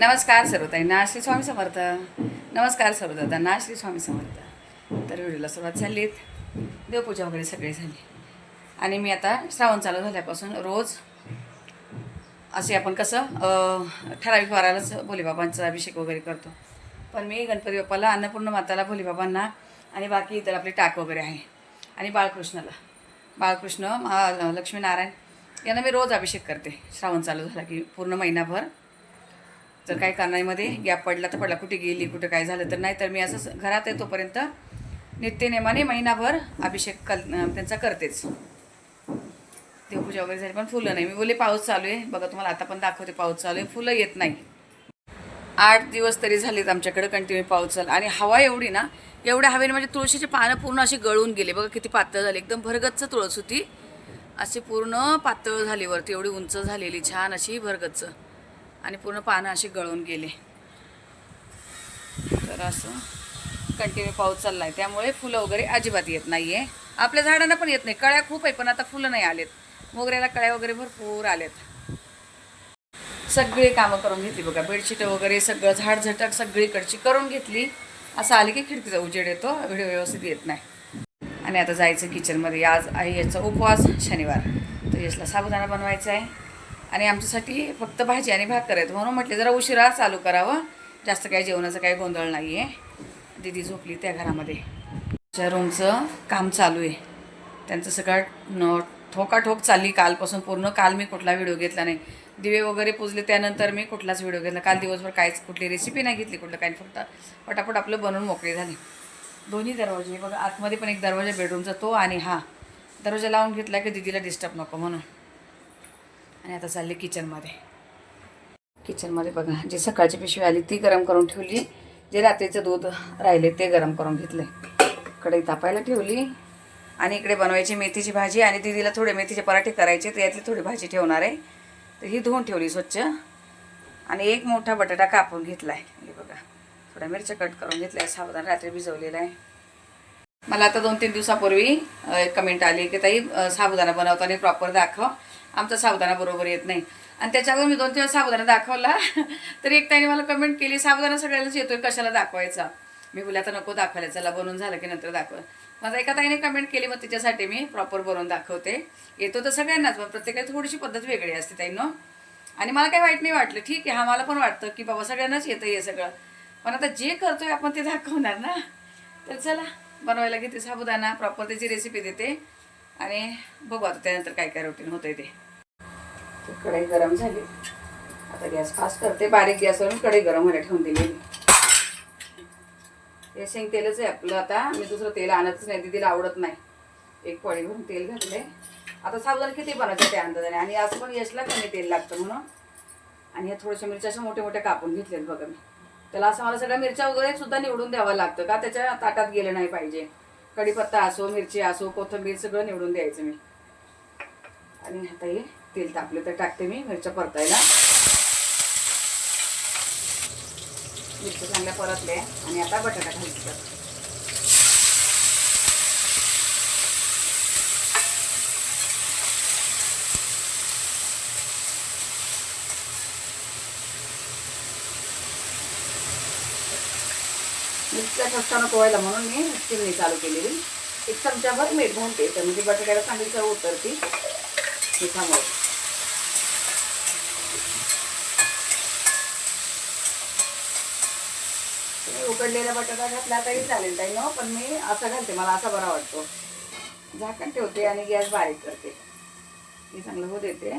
नमस्कार सर्वताईंना श्री स्वामी समर्थ. नमस्कार सर्वदादांना श्री स्वामी समर्थ. तर व्हिडिओला सुरुवात झाली. देवपूजा वगैरे सगळी झाली. आणि मी आता श्रावण चालू झाल्यापासून रोज असे आपण कसं ठराविक वारालाच भोलेबाबांचा अभिषेक वगैरे करतो. पण मी गणपती बाप्पाला अन्नपूर्ण माताला भोलेबाबांना आणि बाकी इतर आपले टाक वगैरे आहे. आणि बाळकृष्णाला. बाळकृष्ण महा लक्ष्मीनारायण यांना मी रोज अभिषेक करते. श्रावण चालू झाला की पूर्ण महिनाभर. जर काही कारणामध्ये गॅप पडला तर पडला. कुठे गेली कुठे काय झालं तर नाही तर मी असं घरात येतोपर्यंत नित्यनेमाने महिनाभर अभिषेक कल त्यांचा करतेच. देवपूजा वगैरे झाली पण फुलं नाही. मी बोलले पाऊस चालू आहे. बघा तुम्हाला आता पण दाखवते पाऊस चालू आहे. फुलं येत नाही. आठ दिवस तरी झालेत आमच्याकडे कंटिन्यू पाऊस चालला आणि हवा एवढी ना एवढ्या हवेने म्हणजे तुळशीचे पानं पूर्ण अशी गळून गेले. बघा किती पातळ झाली. एकदम भरगच्च तुळस होती. अशी पूर्ण पातळ झाली वरती. एवढी उंच झालेली छान अशी भरगच्च. आणि पूर्ण पानं अशी गळून गेले. तर असं कंटिन्यू पाऊस चालला आहे त्यामुळे फुलं वगैरे अजिबात येत नाही आहे आपल्या झाडांना पण येत नाही. कळ्या खूप आहे पण आता फुलं नाही आलेत. मोगऱ्याला कळ्या वगैरे भरपूर आलेत. सगळी कामं करून घेतली बघा. बेडशीट वगैरे सगळं झाड झटक सगळीकडची करून घेतली. असं आली की खिडकीचा उजेड येतो. व्हिडिओ व्यवस्थित येत नाही. आणि आता जायचं किचनमध्ये आज आहे याचा उपवास शनिवार. तर यशला साबुदाणा बनवायचा आहे. आणि आमच्यासाठी फक्त भाजी आणि भाकर आहेत. म्हणून म्हटले जरा उशिरा चालू करावं. जास्त काही जेवणाचं काही गोंधळ नाही आहे दिदी झोपली त्या घरामध्ये. त्या रूमचं काम चालू आहे. त्यांचं सगळं ठोकाठोक चालली कालपासून. पूर्ण काल मी कुठला व्हिडिओ घेतला नाही. दिवे वगैरे पुजले त्यानंतर मी कुठलाच व्हिडिओ घेतला. काल दिवसभर काहीच कुठली रेसिपी नाही घेतली कुठलं काही फक्त पटापट आपलं बनवून मोकळी झाली. दोन्ही दरवाजे. बघा आतमध्ये पण एक दरवाजा बेडरूमचा तो आणि हा. दरवाजा लावून घेतला की दिदीला डिस्टर्ब नको म्हणून. आणि आता चालले किचनमध्ये. किचनमध्ये बघा जी सकाळची पिशवी आली ती गरम करून ठेवली. जे रात्रीचं दूध राहिले ते गरम करून घेतले. कढई तापायला ठेवली. आणि इकडे बनवायची मेथीची भाजी. आणि दिदीला थोडे मेथीचे पराठे करायचे. तर यातली थोडी भाजी ठेवणार आहे. तर ही धुवून ठेवली स्वच्छ. आणि एक मोठा बटाटा कापून घेतला आहे हे बघा थोड्या मिरच्या कट करून घेतल्या. सावधान रात्री भिजवलेला आहे. मला आता दोन तीन दिवसापूर्वी एक कमेंट आली की ताई साबुदाणा बनवताना प्रॉपर दाखव. आमचा साबुदाणा बरोबर येत नाही. आणि त्याच्यावर मी दोन तीन वेळा साबुदाणा दाखवला. तर एक ताईने मला कमेंट केली साबुदाणा सगळ्यालाच येतोय कशाला दाखवायचा? मी बोलले आता नको दाखवायला चला बनवून झालं की नंतर दाखव. माझा एका ताईने कमेंट केली मग तिच्यासाठी मी प्रॉपर बनवून दाखवते. येतो तर सगळ्यांनाच पण प्रत्येकाची थोडीशी पद्धत वेगळी असते ताईनं. आणि मला काही वाईट नाही वाटलं. ठीक आहे हा मला पण वाटतं की बाबा सगळ्यांनाच येतं हे सगळं. पण आता जे करतोय आपण ते दाखवणार ना? तर चला बनवायला घेते साबुदाणा प्रॉपर त्याची रेसिपी देते. आणि बघू आता त्यानंतर काय काय रुटीन होतंय ते. कढई गरम झाली. आता गॅस फास्ट करते. बारीक गॅसवरून कढई गरम व्हायला ठेवून दिली हे शेंग तेलच आहे आपलं. आता मी दुसरं तेल आणतच नाही. दिदीला आवडत नाही. एक पळी भरून तेल घातले आता साबुदाणा किती बनवायचं त्या अंदाजाने? आणि असं पण यशला कमी तेल लागतं म्हणून. आणि ह्या थोड्याशा मिरच्या अशा मोठ्या मोठ्या कापून घेतल्यात बघा मी. त्याला असं मला सगळ्या मिरच्या वगैरे सुद्धा निवडून द्यावं लागतं का? त्याच्या ताटात गेलं नाही पाहिजे. कढीपत्ता असो मिरची असो कोथिंबीर सगळं निवडून द्यायचं मी. आणि आता हे तेल तापले तर टाकते मी मिरच्या परतायला. मिरच्या चांगल्या परतल्या आणि आता बटाटा घालते. मिक्सला मिरच्या ठसकानं पोहायला म्हणून मी चिमणी चालू केलेली. एक चमच्याभर मीठ घालते तर म्हणजे बटाट्याला चांगली चव उतरती मिठामुळे तुम्ही उकडलेला बटाटा घातला तरी चालेल ताई न पण मी असा घालते. मला असा बरा वाटतो. झाकण ठेवते आणि गॅस बारीक करते. हे चांगलं होऊ देते.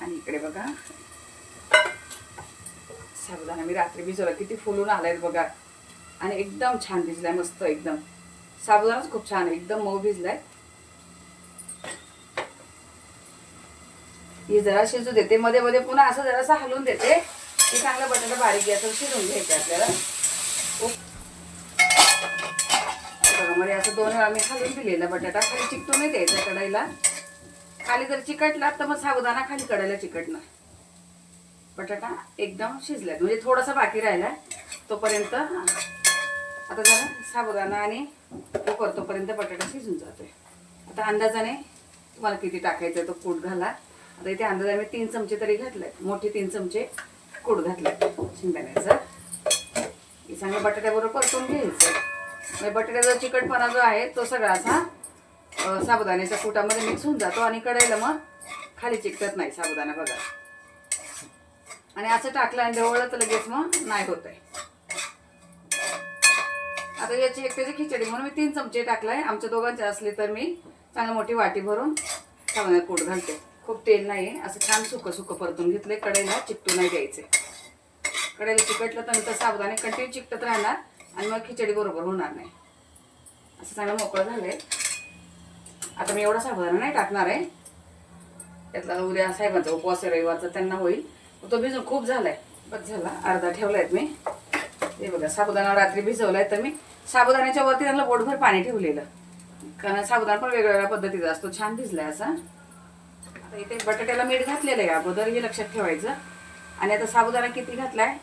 आणि इकडे बघा. साबुदाणा मी रात्री भिजवला. किती फुलून आलाय बघा. आणि एकदम छान भिजलाय मस्त एकदम. साबुदाणाच खूप छान आहे एकदम मऊ भिजलाय. ही जरा शिजू देते. मध्ये मध्ये पुन्हा असं जरासं हलवून देते. की चांगलं बटाटा बारीक गॅसवर शिजून घ्यायचं आपल्याला. खूप मध्ये असं दोन वेळा मी खालून दिलेला बटाटा. खाली चिकटू नाही द्यायचा कढईला. खाली जर चिकटला तर मग साबुदाणा खाली कढईला चिकटणार. बटाटा एकदम शिजलाय. म्हणजे थोडासा बाकी राहिला तोपर्यंत आता जरा साबुदाणा आणि तो परतोपर्यंत बटाटा शिजून जातोय. आता अंदाजाने तुम्हाला किती टाकायचं तो कूट घाला. आता इथे अंदाजाने मी तीन चमचे तरी घातले मोठे तीन चमचे कूट घातले शेंगदाण्याचं हे चांगलं बटाट्याबरोबर परतून घ्यायचं म्हणजे बटाट्याचा चिकटपणा जो आहे तो सगळा असा साबुदाण्याच्या कुटामध्ये मिक्स होऊन जातो आणि कढईला मग खाली चिकटत नाही साबुदाणा बघा. आणि असं टाकलं आणि ढवळलं तर लगेच मग नाही होत आहे आता याची एकट्याची खिचडी म्हणून मी तीन चमचे टाकलाय. आमच्या दोघांचे असले तर मी चांगली मोठी वाटी भरून साबुदाण्यात कूट घालते. खूप तेल नाही असं छान सुकं सुकं परतून घेतले कढईला चिकटू नाही द्यायचे. कडेला चिकटलं तर नंतर सावधाने कंटिन्यू चिकटत राहणार आणि मग खिचडी बरोबर होणार नाही. असं चांगलं मोकळं झालंय. आता मी एवढा साबुदाणा नाही टाकणार आहे. त्यातला उद्या साहेबांचा उपवास रविवारचा त्यांना होईल. तो भिजून खूप झालाय. बस झाला. अर्धा ठेवलाय मी. हे बघा साबुदाणा रात्री भिजवलाय तर मी साबुदाण्याच्या वरती त्यांना बोटभर पाणी ठेवलेलं. कारण साबुदाणा पण वेगवेगळ्या पद्धतीचा असतो छान भिजलाय असा. आता इथे बटाट्याला मीठ घातलेलं आहे अगोदर हे लक्षात ठेवायचं. आणि आता साबुदाणा किती घातलाय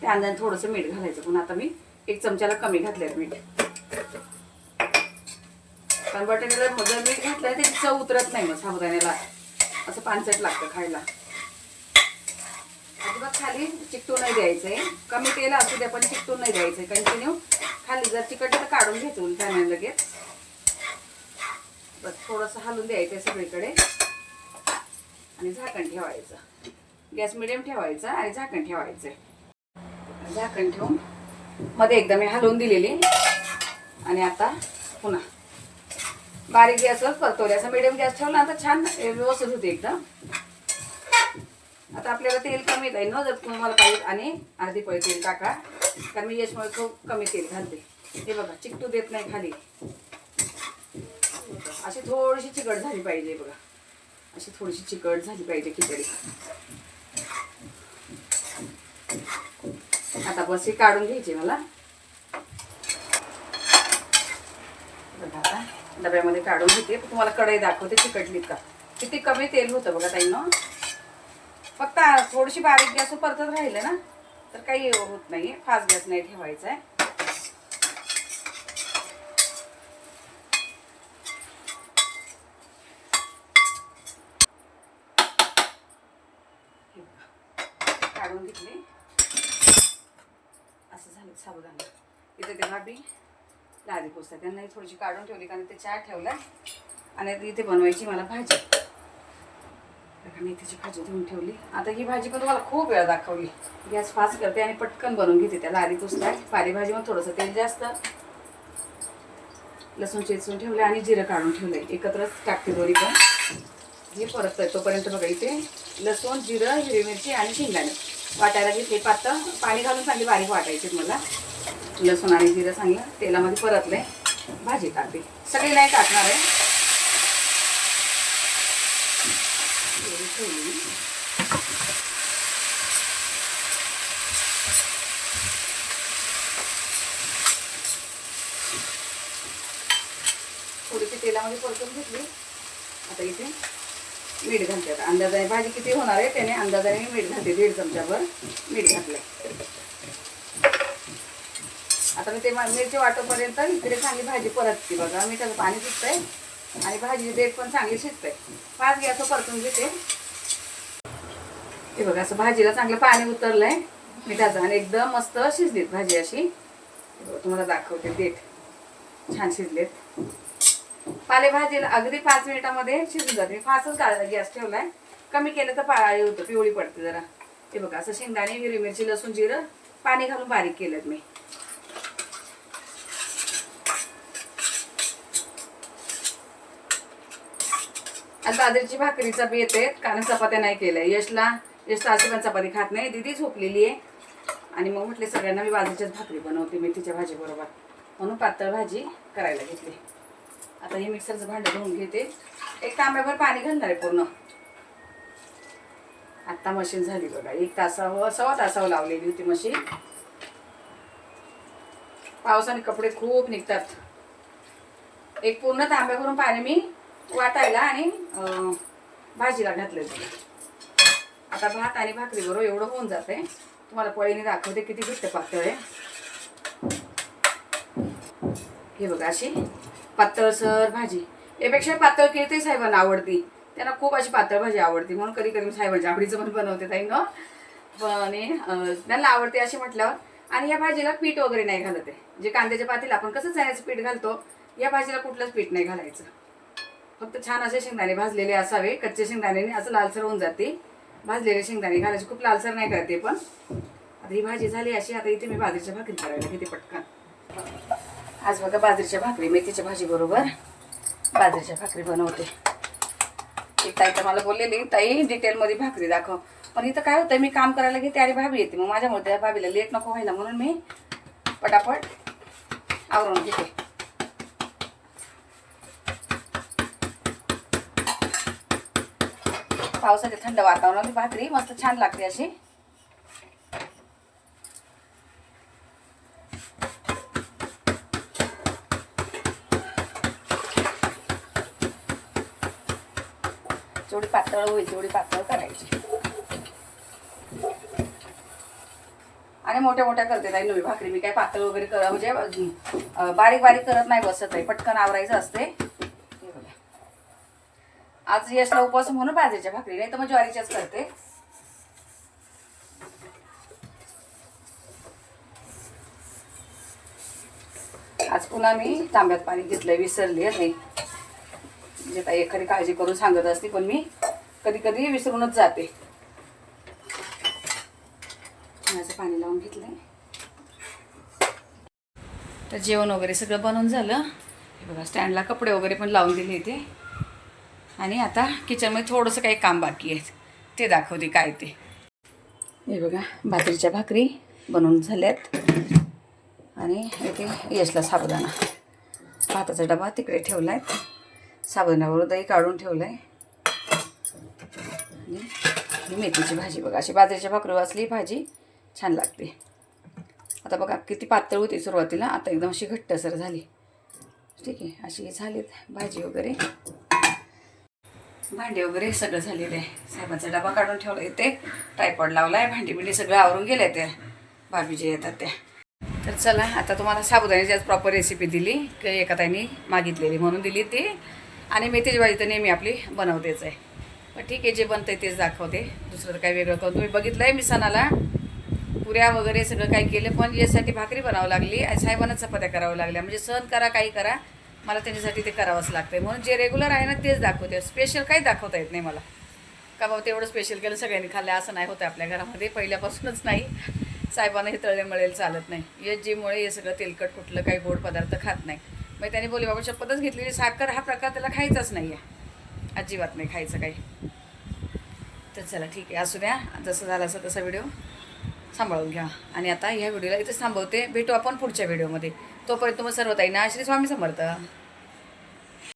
त्या अंदाने थोडंसं मीठ घालायचं. पण आता मी एक चमच्याला कमी घातलंय मीठ. कारण बटाट्याला जर मीठ घातलंय ते चव उतरत नाही मग साबुदाण्याला. असं पानसट लागतं खायला. अजिबात खाली चिकटून नाही द्यायचंय. कमी तेल असू द्या पण चिकटून नाही द्यायचंय. कंटिन्यू खाली जर चिकटलं तर काढून घ्यायचं उलटाने लगेच. बस थोडंसं हलवून द्यायचं सगळीकडे. आणि झाकण ठेवायचं. गॅस मिडियम ठेवायचा आणि झाकण ठेवायचं झाकण ठेवून मध्ये एकदा मी हलवून दिलेली. आणि आता पुन्हा. बारीक गॅसवर परतवले असं मिडियम गॅस ठेवला तर छान व्यवस्थित होते एकदम. आता आपल्याला तेल कमी जाईल ना जर तुम्हाला पाहिजे आणि अर्धी पळी तेल टाका. कारण मी यशमुळे खूप कमी तेल घालते. हे बघा चिकटू देत नाही खाली. अशी थोडीशी चिकट झाली पाहिजे बघा. अशी थोडीशी चिकट झाली पाहिजे खिचडी. आता बस ही काढून घ्यायची मला. बघा आता डब्यामध्ये काढून घेते. तुम्हाला कढई दाखवते चिकटलीत का. किती कमी तेल होतं बघा ताईनं फक्त थोडीशी बारीक गॅस परतत राहिलं ना तर काही होत नाही फास्ट गॅस नाही ठेवायचा आहे काढून घेतले. असं झालं साबुदाणा. इथे तेव्हा बी लादी पोचतात त्यांनाही थोडीशी काढून ठेवली कारण ते चहा ठेवला आणि इथे बनवायची मला भाजी. मेथीची भाजी धुवून ठेवली. आता ही भाजी पण तुम्हाला खूप वेळा दाखवली. गॅस फास्ट करते आणि पटकन बनवून घेते त्याला आधी पुसतात पारी भाजीमध्ये थोडंसं तेल जास्त लसूण चेचून ठेवलं आणि जिरं काढून ठेवलंय. एकत्रच टाकते दोरी पण. हे परत तोपर्यंत बघा इथे लसूण जिरं हिरवी मिरची आणि शेंगदाणे वाटायला घेतले. पातळ पाणी घालून चांगली बारीक वाटायची मला. लसूण आणि जिरं चांगलं तेलामध्ये परतलं भाजी टाकते सगळी नाही टाकणार आहे. एवढी थोडीशी तेलामध्ये परतून घेतली. आता इथे मीठ घालते. आता अंदाजाने भाजी किती होणार आहे त्याने अंदाजाने मी मीठ घालते दीड चमच्यावर मीठ घातलं आता मी ते मिरची वाटोपर्यंत इकडे चांगली भाजी परतते बघा. मिठाचं पाणी सुटतंय आणि भाजी देठ पण चांगली शिजते पाच गॅस परतून घेते. हे बघा असं भाजीला चांगलं पाणी उतरलंय. मिठाचं. आणि एकदम मस्त शिजलीत भाजी अशी. तुम्हाला दाखवते देठ. छान शिजलेत. पालेभाजीला अगदी पाच मिनिटामध्ये शिजून जाते. फास्टच गॅस ठेवलाय. कमी केलं तर पाळी होतं पिवळी पडते जरा. हे बघा असं शेंगदाणे हिरवी मिरची लसूण जिरं पाणी घालून बारीक केलं मी. आता दादरची भाकरीचा बी येते कारण चपात्या नाही केल्या. यशला यश ताशी चपाती खात नाही दिदी झोपलेली आहे. आणि मग म्हटले सगळ्यांना मी बाजूच्याच भाकरी बनवते मेथीच्या भाजीबरोबर म्हणून पातळ भाजी करायला घेतली. आता हे मिक्सरचं भांडं धुवून घेते. एक तांब्याभर पाणी घालणार आहे पूर्ण. आत्ता मशीन झाली बघा. एक तासावर सव्वा तासावर लावलेली होती मशीन. पावसाने कपडे खूप निघतात. एक पूर्ण तांब्याभरून पाणी मी वाटायला आणि अं, भाजीला घातलं आता भात आणि भाकरी बरोबर एवढं होऊन जाते तुम्हाला पळीने दाखवते किती घट्ट पातळ आहे. हे बघा अशी पातळसर भाजी. यापेक्षा पातळ केली तरी साहेबांना आवडती. त्यांना खूप अशी पातळ भाजी आवडती. म्हणून कधी कधी मी साहेबांच्या आवडीचं पण बनवते ताई न. आणि त्यांना आवडते अशी म्हटल्यावर. आणि या भाजीला पीठ वगैरे नाही घालत आहे. जे कांद्याच्या पातीला आपण कसं चण्याचं पीठ घालतो या भाजीला कुठलंच पीठ नाही घालायचं. फक्त छान असे शेंगदाणे भाजलेले असावे कच्चे शेंगदाणे असं लालसर होऊन जाते भाजलेले शेंगदाणे घालायचे. खूप लालसर नाही करते पण. आता ही भाजी झाली अशी आता इथे मी बाजरीच्या भाकरी करायला घेते पटकन. आज बघा बाजरीच्या भाकरी मेथीच्या भाजी बरोबर. बाजरीच्या भाकरी बनवते. एक ताई तर मला बोललेली ताई डिटेलमध्ये भाकरी दाखव. पण इथं काय होतं मी काम करायला घेते आणि भाभी येते. मग माझ्यामुळे त्या भाभीला लेट नको व्हायला म्हणून मी पटापट आवरून घेते. पावसाचे थंड वातावरणात भाकरी मस्त छान लागते अशी. जेवढी पातळ होईल तेवढी पातळ करायची. आणि मोठ्या मोठ्या करते ताई नवी भाकरी. मी काय पातळ वगैरे कर म्हणजे बारीक बारीक करत नाही बसत आहे. पटकन आवरायचं असते. आज यशला उपवास म्हणून बाजरीच्या भाकरी नाही तर मग ज्वारीच्याच करते. आज पुन्हा मी तांब्यात पाणी घेतलंय विसरली नाही म्हणजे ताई एखादी काळजी करून सांगत असते पण मी कधी कधी विसरूनच जाते. माझं पाणी लावून घेतलंय. तर जेवण वगैरे सगळं बनवून झालं. हे बघा स्टँडला कपडे वगैरे पण लावून दिले इथे. आणि आता किचनमध्ये थोडंसं काही काम बाकी आहे. ते दाखवते काय ते. हे बघा भाकरीच्या भाकरी बनवून झाल्यात. आणि इथे यशला साबुदाणा. भाताचा डबा तिकडे ठेवला आहे साबुदाण्यावर दही काढून ठेवलं आहे आणि मेथीची भाजी बघा. अशी बाजरीच्या भाकरी वाचली भाजी छान लागते. आता बघा किती पातळ होती सुरुवातीला. आता एकदम अशी घट्टसर झाली. ठीक आहे अशी झालीत भाजी वगैरे. भांडे वगैरे सगळं झालेलं आहे. साहेबांचा डबा काढून ठेवला इथे. टायपॉड लावला आहे भांडी बिंडी सगळं आवरून गेले त्या भाभी जे येतात त्या तर चला आता तुम्हाला साबुदाण्याची आज प्रॉपर रेसिपी दिली. की एका ताईने मागितलेली म्हणून दिली ती. आणि मेथीची भाजी तर नेहमी आपली बनवतेच आहे. पण ठीक आहे जे बनतं आहे तेच दाखवते. दुसरं तर काही वेगळं करून तुम्ही बघितलं आहे मी सणाला पुऱ्या वगैरे सगळं काही केलं पण यासाठी भाकरी बनावं लागली आणि साहेबांना चपात्या करावं लागल्या. म्हणजे सण करा काही करा. मला त्यांच्यासाठी ते करावंच लागतंय. म्हणून जे रेग्युलर आहे ना तेच दाखवते. स्पेशल काही दाखवता येत नाही मला. का बाबा तेवढं स्पेशल केलं सगळ्यांनी खाल्लं असं नाही होतं आपल्या घरामध्ये. पहिल्यापासूनच नाही. साहेबांना हे तळले मळेल चालत नाही. हे जीमुळे हे सगळं तेलकट कुठलं काही गोड पदार्थ खात नाही. मग त्यांनी बोली बाबा शपथच घेतलेली साखर हा प्रकार त्याला खायचाच नाही आहे अजिबात नाही खायचं काही. तर चला ठीक आहे. असू द्या. जसं झालं असं तसा व्हिडिओ सांभाळून घ्या. आणि आता ह्या व्हिडिओला इथेच थांबवते. भेटू आपण पुढच्या व्हिडिओमध्ये. तोपर्यंत तुम्हाला सर्व ताईंना श्री स्वामी समर्थ.